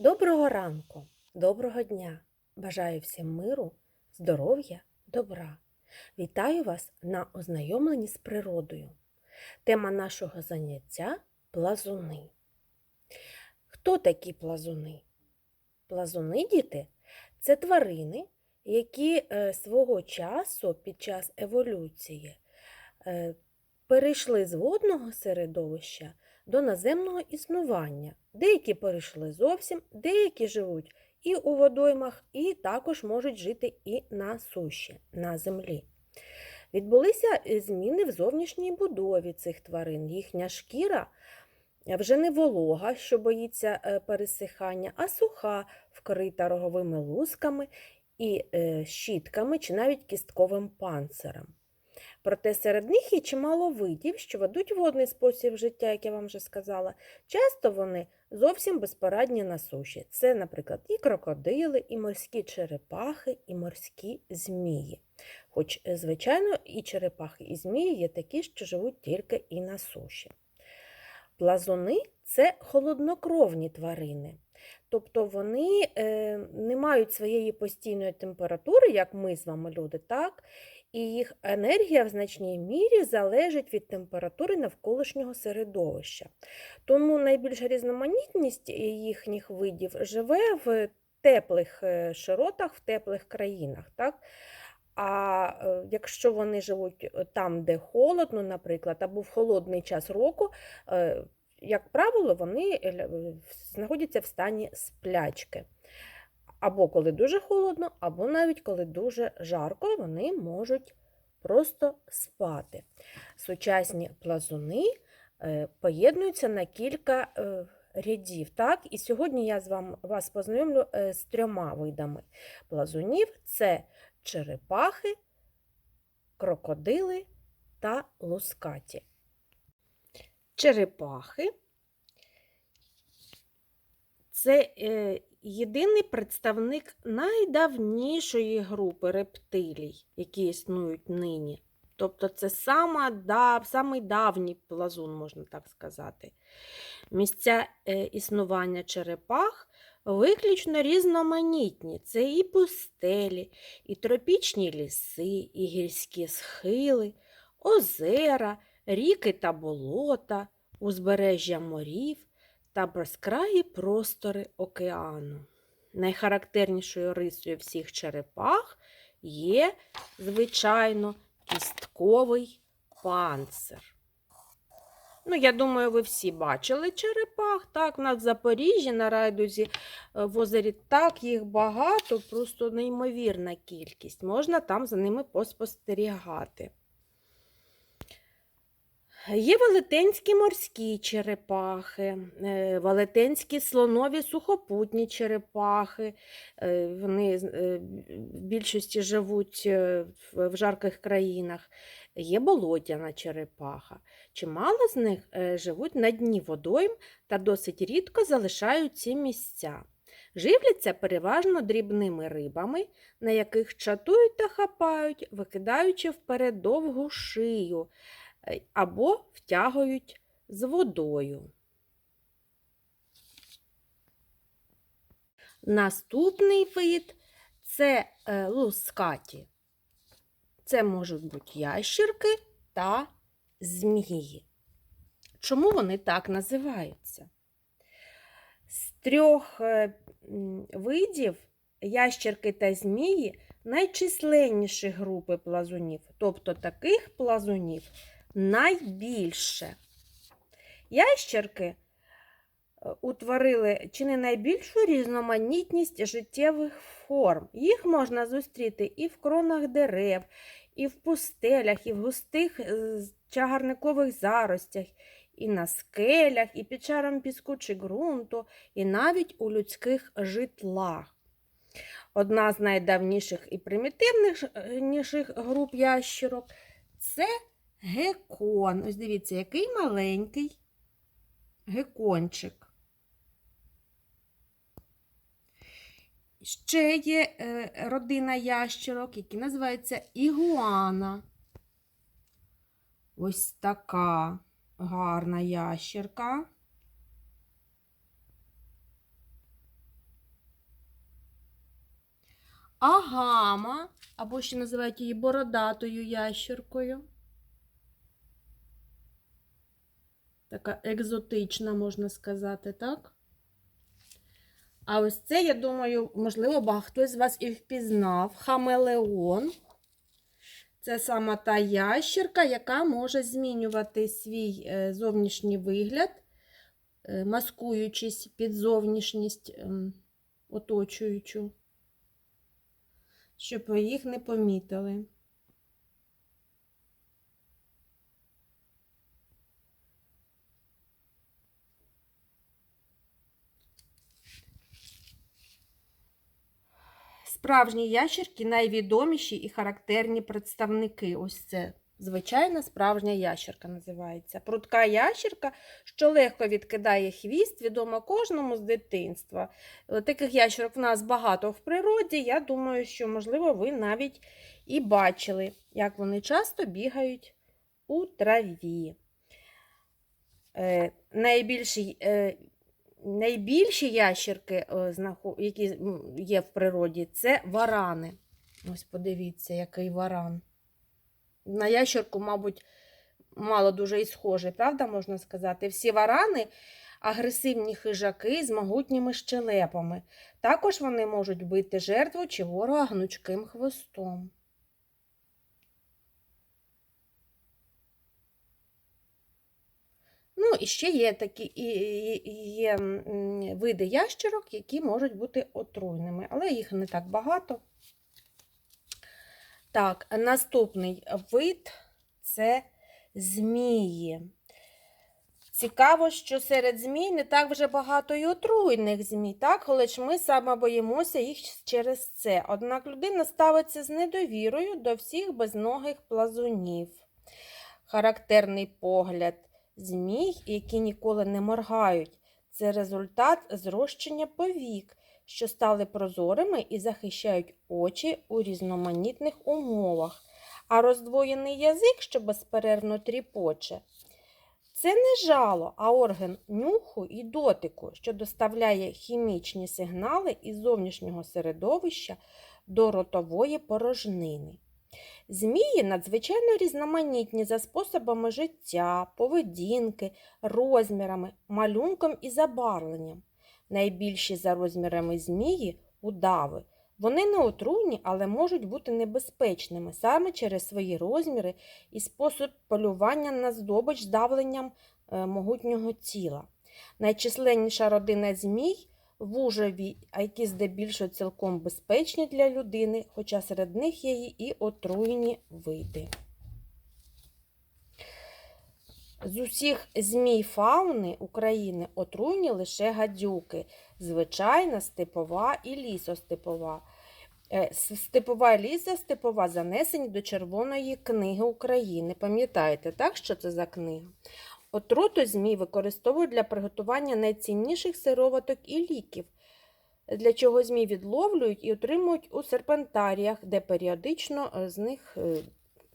Доброго ранку, доброго дня! Бажаю всім миру, здоров'я, добра. Вітаю вас на ознайомленні з природою. Тема нашого заняття плазуни. Хто такі плазуни? Плазуни, діти, це тварини, які е, свого часу під час еволюції е, перейшли з водного середовища до наземного існування. Деякі перейшли зовсім, деякі живуть і у водоймах, і також можуть жити і на суші, на землі. Відбулися е, зміни в зовнішній будові цих тварин. Їхня шкіра вже не волога, що боїться е, пересихання, а суха, вкрита роговими лусками і е, щітками чи навіть кістковим панцирем. Проте серед них є чимало видів, що ведуть водний спосіб життя, як я вам вже сказала. Часто вони зовсім безпорадні на суші. Це, наприклад, і крокодили, і морські черепахи, і морські змії. Хоч, е, звичайно, і черепахи, і змії є такі, що живуть тільки і на суші. Плазуни це холоднокровні тварини. Тобто вони е, не мають своєї постійної температури, як ми з вами люди, так? І їх енергія в значній мірі залежить від температури навколишнього середовища. Тому найбільша різноманітність їхніх видів живе в теплих е, широтах, в теплих країнах. Так? А е, якщо вони живуть там, де холодно, наприклад, або в холодний час року, е, як правило, вони знаходяться в стані сплячки. Або коли дуже холодно, або навіть коли дуже жарко, вони можуть просто спати. Сучасні плазуни е, поєднуються на кілька е, рядів. Так? І сьогодні я з вами, вас познайомлю е, з трьома видами плазунів: це черепахи, крокодили та лускаті. Черепахи це єдиний представник найдавнішої групи рептилій, які існують нині. Тобто це сама дав, самий давній плазун, можна так сказати. Місця е, існування черепах виключно різноманітні. Це і пустелі, і тропічні ліси, і гірські схили, озера, ріки та болота, узбережжя морів, та безкраї простори океану. Найхарактернішою рисою всіх черепах є, звичайно, кістковий панцир. Ну, я думаю, ви всі бачили черепах. Так, у нас в Запоріжжі на райдузі е, в озері так їх багато, просто неймовірна кількість. Можна там за ними поспостерігати. Є велетенські морські черепахи, е, велетенські слонові сухопутні черепахи. Е, вони е, в більшості живуть в жарких країнах. Є болотяна черепаха. Чимало з них живуть на дні водойм та досить рідко залишають ці місця. Живляться переважно дрібними рибами, на яких чатують та хапають, викидаючи вперед довгу шию. Е, або втягують з водою. Наступний вид це е, лускаті. Це можуть бути ящірки та змії. Чому вони так називаються? З трьох е, видів ящерки та змії найчисленніші групи плазунів, тобто таких плазунів, найбільше. Ящерки е, утворили чи не найбільшу різноманітність життєвих форм. Їх можна зустріти і в кронах дерев, і в пустелях, і в густих е, чагарникових заростях, і на скелях, і під шаром піску чи ґрунту, і навіть у людських житлах. Одна з найдавніших і примітивніших груп ящерок це гекон. Ось дивіться, який маленький гекончик. Ще є е, родина ящерок, які називаються ігуана. Ось така гарна ящерка. агама, або ще називають її бородатою ящеркою. Така екзотична, можна сказати, так? А ось це, я думаю, можливо, багато з вас і впізнав хамелеон. Це саме та ящерка, яка може змінювати свій е, зовнішній вигляд, е, маскуючись під зовнішність ем, оточуючу, щоб їх не помітили. Справжні ящерки найвідоміші і характерні представники. Ось це звичайна справжня ящерка називається. Прудка ящерка, що легко відкидає хвіст, відома кожному з дитинства. Е, Таких ящерок в нас багато в природі. Я думаю, що, можливо, ви навіть і бачили, як вони часто бігають у траві. Е, найбільший е, Найбільші ящерки, е, які є в природі, це варани. Ось подивіться, який варан. На ящерку, мабуть, мало дуже і схожий, правда, можна сказати? Всі варани агресивні хижаки з могутніми щелепами. Також вони можуть бити жертву чи ворога гнучким хвостом. Ну, і ще є такі і, є види ящерок, які можуть бути отруйними, але їх не так багато. Так, наступний вид це змії. Цікаво, що серед змій не так вже багато і отруйних змій, так? але ж ми саме боїмося їх через це. Однак людина ставиться з недовірою до всіх безногих плазунів. Характерний погляд змій, які ніколи не моргають. Це результат зрощення повік, що стали прозорими і захищають очі у різноманітних умовах. А роздвоєний язик, що безперервно тріпоче, це не жало, а орган нюху і дотику, що доставляє хімічні сигнали із зовнішнього середовища до ротової порожнини. Змії надзвичайно різноманітні за способами життя, поведінки, розмірами, малюнком і забарвленням. Найбільші за розмірами змії удави. Вони не отруйні, але можуть бути небезпечними саме через свої розміри і спосіб полювання на здобич з давленням е, могутнього тіла. Найчисленніша родина змій вужові, а які здебільшого цілком безпечні для людини, хоча серед них є і отруйні види. З усіх змій фауни України отруйні лише гадюки, звичайна степова і лісостепова. Е, Степова і лісостепова занесені до Червоної книги України. Пам'ятаєте, так, що це за книга? Отруту змій використовують для приготування найцінніших сироваток і ліків, для чого змій відловлюють і отримують у серпентаріях, де періодично е, з них, е,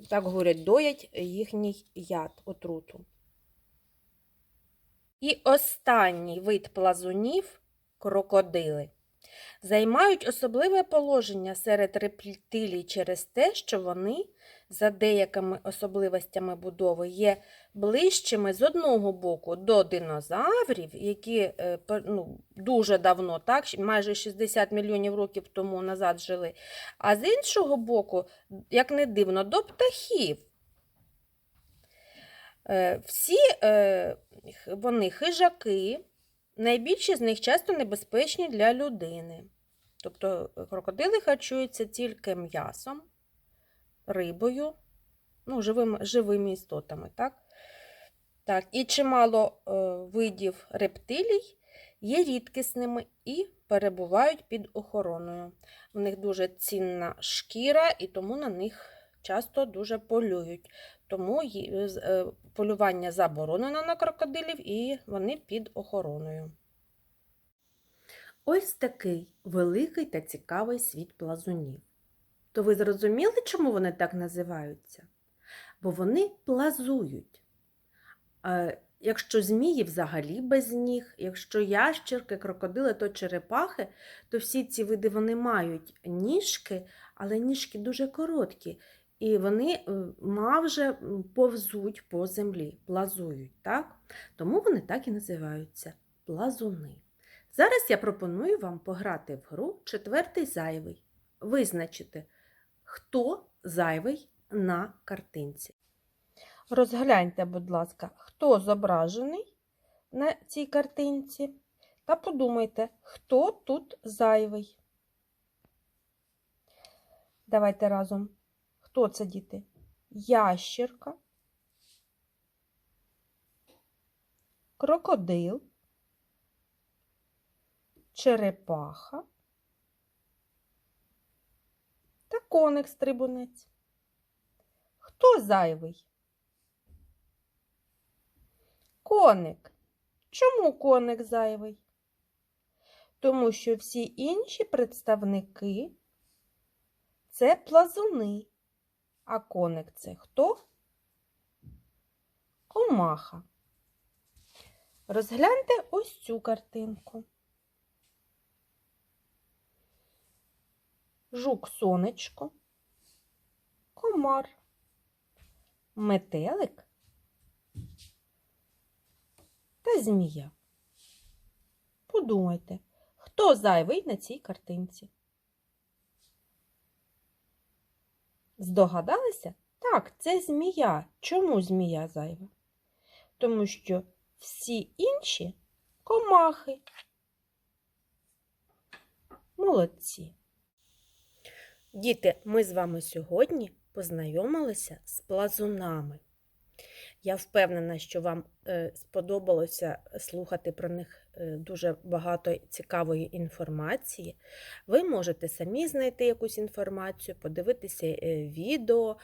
так говорять, доять їхній яд отруту. І останній вид плазунів крокодили. Займають особливе положення серед рептилій через те, що вони за деякими особливостями будови є ближчими з одного боку до динозаврів, які е, ну, дуже давно, так, майже 60 мільйонів років тому назад жили, а з іншого боку, як не дивно, до птахів. Е, Всі е, вони хижаки, найбільші з них часто небезпечні для людини. Тобто е, крокодили харчуються тільки м'ясом, рибою, ну, живими, живими істотами. Так? Так, і чимало е, видів рептилій є рідкісними і перебувають під охороною. В них дуже цінна шкіра, і тому на них часто дуже полюють. Тому з- е, полювання заборонено на крокодилів, і вони під охороною. Ось такий великий та цікавий світ плазунів. То ви зрозуміли, чому вони так називаються? Бо вони плазують. Е, Якщо змії взагалі без ніг, якщо ящерки, крокодили, то черепахи, то всі ці види вони мають ніжки, але ніжки дуже короткі. І вони е, майже повзуть по землі, плазують, так? Тому вони так і називаються плазуни. Зараз я пропоную вам пограти в гру четвертий зайвий, визначити, хто зайвий на картинці. Розгляньте, будь ласка, хто зображений на цій картинці, та подумайте, хто тут зайвий. Давайте разом. Хто це, діти? Ящерка, крокодил, черепаха та коник-стрибунець. Хто зайвий? Коник. Чому коник зайвий? Тому що всі інші представники це плазуни. А коник це хто? Комаха. Розгляньте ось цю картинку. Жук сонечко, комар, метелик та змія. Подумайте, хто зайвий на цій картинці? Здогадалися? Так, це змія. Чому змія зайва? Тому що всі інші комахи. Молодці. Діти, ми з вами сьогодні познайомилися з плазунами. Я впевнена, що вам е, сподобалося слухати про них е, дуже багато цікавої інформації. Ви можете самі знайти якусь інформацію, подивитися е, відео,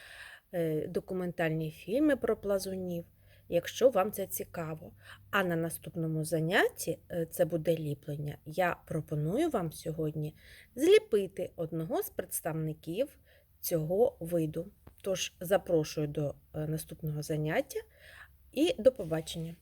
документальні фільми про плазунів, якщо вам це цікаво. А на наступному занятті це буде ліплення. Я пропоную вам сьогодні зліпити одного з представників цього виду. Тож запрошую до е, наступного заняття і до побачення!